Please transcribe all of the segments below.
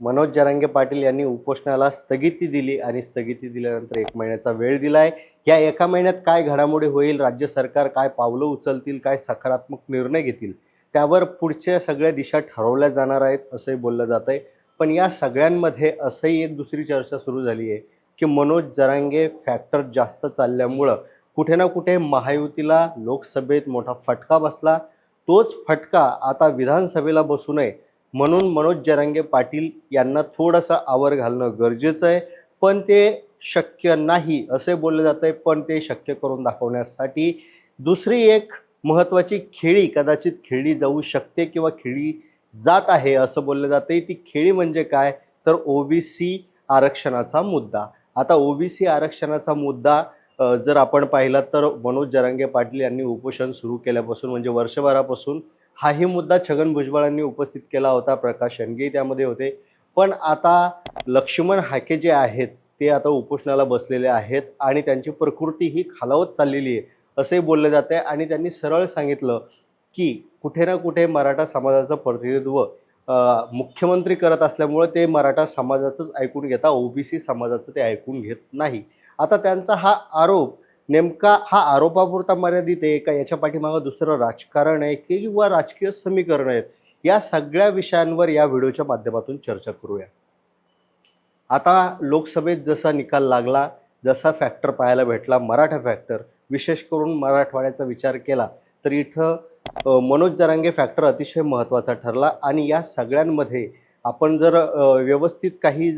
मनोज जरांगे पाटील यांनी उपोषणाला स्थगिती दिली आणि स्थगिती दिल्यानंतर एक महिन्याचा वेळ दिलाय. या एका महिन्यात काय घडामोडी होईल राज्य सरकार काय पावलं उचलतील काय सकारात्मक निर्णय घेतील त्यावर पुढच्या सगळ्या दिशा ठरवल्या जाणार आहेत असंही बोललं जात आहे पण या सगळ्यांमध्ये असंही एक दुसरी चर्चा सुरू झाली आहे की मनोज जरांगे फॅक्टर जास्त चालल्यामुळं कुठे ना कुठे महायुतीला लोकसभेत मोठा फटका बसला. तोच फटका आता विधानसभेला बसू नये म्हणून मनोज जरांगे पाटील यांना थोडासा आवर घालणं गरजेचं आहे. पण ते शक्य नाही असे बोलले जात आहे. पण ते शक्य करून दाखवण्यासाठी दुसरी एक महत्त्वाची खेळी कदाचित खेळली जाऊ शकते किंवा खेळली जात आहे असं बोललं जाते ती खेळी म्हणजे काय? तर ओबीसी आरक्षणाचा मुद्दा. आता ओबीसी आरक्षणाचा मुद्दा जर आपण पाहिला तर मनोज जरांगे पाटील यांनी उपोषण सुरू केल्यापासून म्हणजे वर्षभरापासून हाही मुद्दा छगन भुजबळांनी उपस्थित केला होता प्रकाश शेंडगे त्यामध्ये होते. पण आता लक्ष्मण हाके जे आहेत ते आता उपोषणाला बसलेले आहेत आणि त्यांची प्रकृती ही खालावत चाललेली आहे असे बोलले जाते आणि त्यांनी सरळ सांगितलं की कुठे ना कुठे मराठा समाजाचं प्रतिनिधित्व मुख्यमंत्री करत असल्यामुळे ते मराठा समाजाचंच ऐकून घेता ओबीसी समाजाचं ते ऐकून घेत नाही. आता त्यांचा हा आरोप नेमका हा आरोपापुरता मर्यादित आहे का? याच्या पाठीमागं दुसरं राजकारण आहे किंवा राजकीय समीकरण आहेत? या सगळ्या विषयांवर या व्हिडिओच्या माध्यमातून चर्चा करूया. आता लोकसभेत जसा निकाल लागला जसा फॅक्टर पाहायला भेटला मराठा फॅक्टर विशेष करून मराठवाड्याचा विचार केला तर इथं मनोज जरांगे फॅक्टर अतिशय महत्त्वाचा ठरला आणि या सगळ्यांमध्ये आपण जर व्यवस्थित काही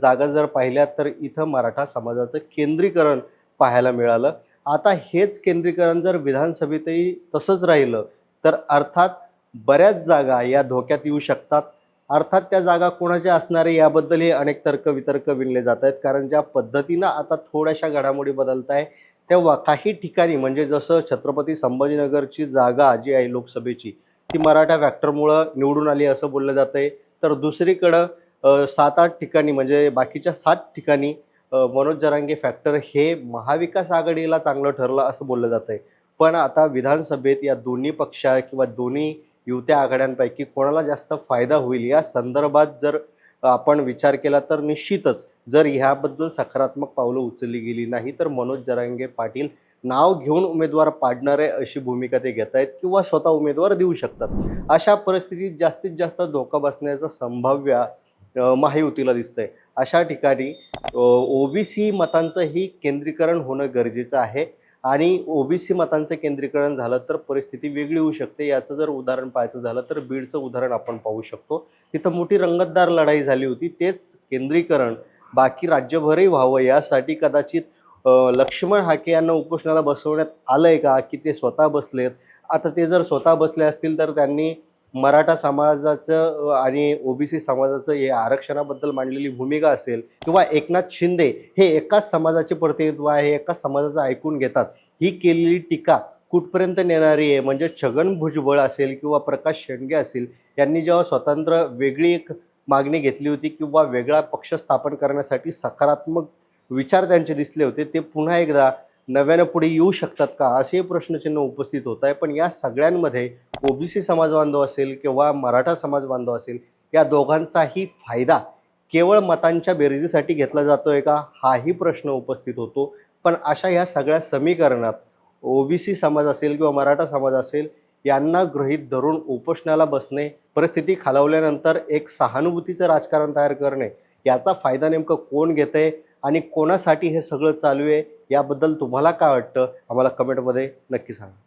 जागा जर पाहिल्या तर इथं मराठा समाजाचं केंद्रीकरण पाहायला मिळालं. आता हेच केंद्रीकरण जर विधानसभेतही तसंच राहिलं तर अर्थात बऱ्याच जागा या धोक्यात येऊ शकतात. अर्थात त्या जागा कोणाच्या असणारे याबद्दलही अनेक तर्क वितर्क विणले जात आहेत. कारण ज्या पद्धतीनं आता थोड्याशा घडामोडी बदलत आहे तेव्हा काही ठिकाणी म्हणजे जसं छत्रपती संभाजीनगरची जागा जी आहे लोकसभेची ती मराठा फॅक्टरमुळं निवडून आली असं बोललं जात आहे तर दुसरीकडं सात आठ ठिकाणी म्हणजे बाकीच्या सात ठिकाणी मनोज जरांगे फॅक्टर हे महाविकास आघाडीला चांगलं ठरलं असं बोललं जात आहे पण आता विधानसभेत या दोन्ही पक्षा किंवा दोन्ही युत्या आघाड्यांपैकी कोणाला जास्त फायदा होईल? या संदर्भात जर आपण विचार केला तर निश्चितच जर ह्याबद्दल सकारात्मक पावलं उचलली गेली नाही तर मनोज जरांगे पाटील नाव घेऊन उमेदवार पाडणारे अशी भूमिका ते घेत आहेत किंवा स्वतः उमेदवार देऊ शकतात. अशा परिस्थितीत जास्तीत जास्त धोका बसण्याचं संभाव्य महायुतीला दिसतंय. अशा ठिकाणी ओबीसी मतांचंही केंद्रीकरण होणं गरजेचं आहे. आणि ओबीसी मतांचं केंद्रीकरण झालं तर परिस्थिती वेगळी होऊ शकते. याचं जर उदाहरण पाहायचं झालं तर बीडचं उदाहरण आपण पाहू शकतो. तिथं मोठी रंगतदार लढाई झाली होती. तेच केंद्रीकरण बाकी राज्यभरही व्हावं यासाठी कदाचित लक्ष्मण हाके यांना उपोषणाला बसवण्यात आलं आहे का? की ते स्वतः बसलेत? आता ते जर स्वतः बसले असतील तर त्यांनी मराठा समाजाचं आणि ओबीसी समाजाचं हे आरक्षणाबद्दल मांडलेली भूमिका असेल किंवा एकनाथ शिंदे हे एकाच समाजाचे प्रतिनिधित्व आहे एकाच समाजाचं ऐकून घेतात ही केलेली टीका कुठपर्यंत नेणारी आहे? म्हणजे छगन भुजबळ असेल किंवा प्रकाश शेंडगे असेल यांनी जेव्हा स्वतंत्र वेगळी एक मागणी घेतली होती किंवा वेगळा पक्ष स्थापन करण्यासाठी सकारात्मक विचार त्यांचे दिसले होते ते पुन्हा एकदा नव्यानं पुढे येऊ शकतात का? असे प्रश्नचिन्ह उपस्थित होत आहे. पण या सगळ्यांमध्ये ओबीसी समाज बांधव असेल किंवा मराठा समाज बांधव असेल या दोघांचाही फायदा केवळ मतांच्या बेरजेसाठी घेतला जातोय का? हाही प्रश्न उपस्थित होतो. पण अशा ह्या सगळ्या समीकरणात ओबीसी समाज असेल किंवा मराठा समाज असेल यांना गृहीत धरून उपोषणाला बसणे परिस्थिती खालावल्यानंतर एक सहानुभूतीचं राजकारण तयार करणे याचा फायदा नेमकं कोण घेतंय आणि कोणासाठी हे सगळं चालू आहे? याबद्दल तुम्हाला काय वाटतं? आम्हाला कमेंटमध्ये नक्की सांगा.